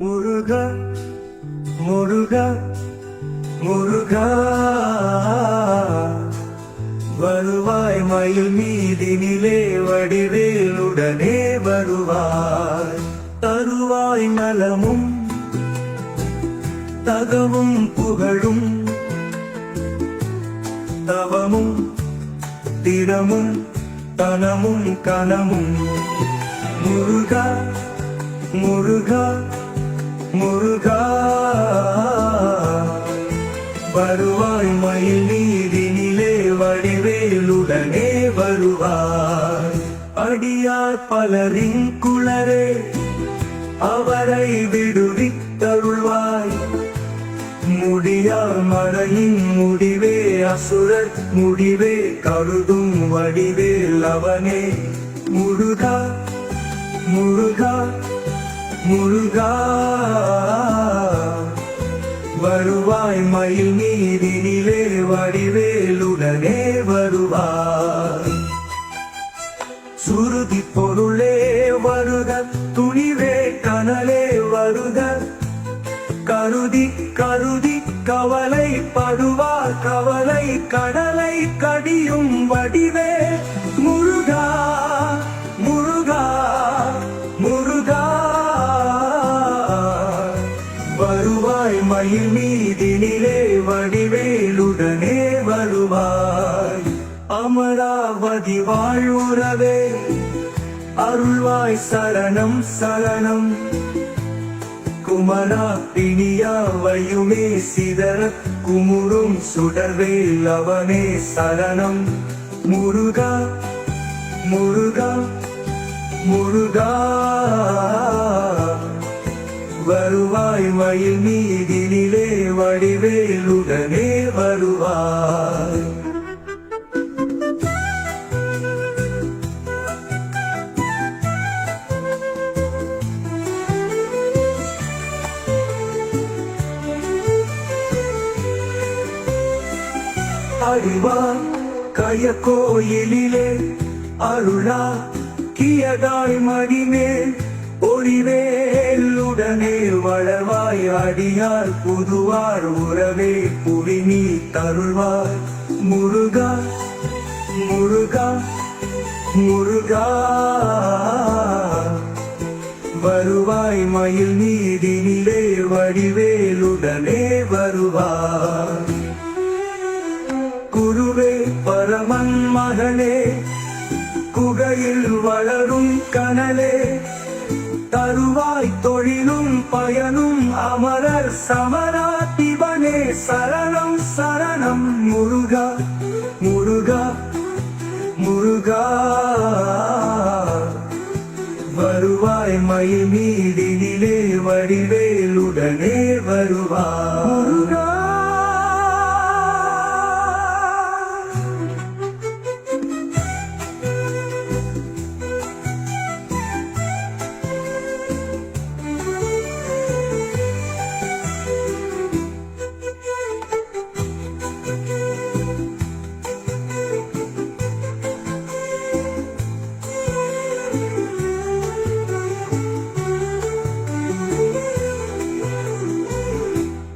முருக முருக முருகா. வருவாய் மயில் மீதினிலே வடிவேலுடனே வருவாய். தருவாய் நலமும் தகவும் புகழும். தவமும் திறமும் தனமும் கனமும். முருகா முருகா. முருகா வருவாய் மயில் நீதினிலே வடிவேலுடனே வருவாய். அடியார் பலரின் குளரே அவரை விடுவித்தருள்வாய். முடியார் மழையின் முடிவே அசுரர் முடிவே கருதும் வடிவேல் அவனே. முருகா முருகா முருகா வருவாய் மயில் மீதினிலே வடிவேலுடனே வருவாய் சுருதி பொருளே வருக துணிவே கனலே வருக. கருதி கருதி கவலை படுவார் கவலை கடலை கடியும் வடிவே. மயில் மீதினிலே வடிவேலுடனே வருவாய். அமராவதி வாழ்வுறவே அருள்வாய் சரணம் சரணம். குமரா பிணியாவையுமே சிதற குமுறும் சுடர்வேல் அவனே சரணம். முருகா முருகா முருகா. வருவாய் மயில் மீதினிலே வடிவேலுடனே வருவாய். அறிவார் கய கோயிலே அருளா கியதாய் மணிமேல் ஒளிவேலுடனே வளர்வாய் அடியார் புதுவார் உறவே புவி நீ தருள்வார். முருகா முருகா முருகா. வருவாய் மயில் நீதினிலே வடிவேலுடனே வருவார். குருவே பரமன் மகனே குகையில் வளரும் கனலே தருவாய் தொழிலும் பயனும் அமரர் சமராதிபனே சரணம் சரணம் முருகா முருகா முருகா. வருவாய் மயில் மீதினிலே வடிவேலுடனே வருவாய். முருகா.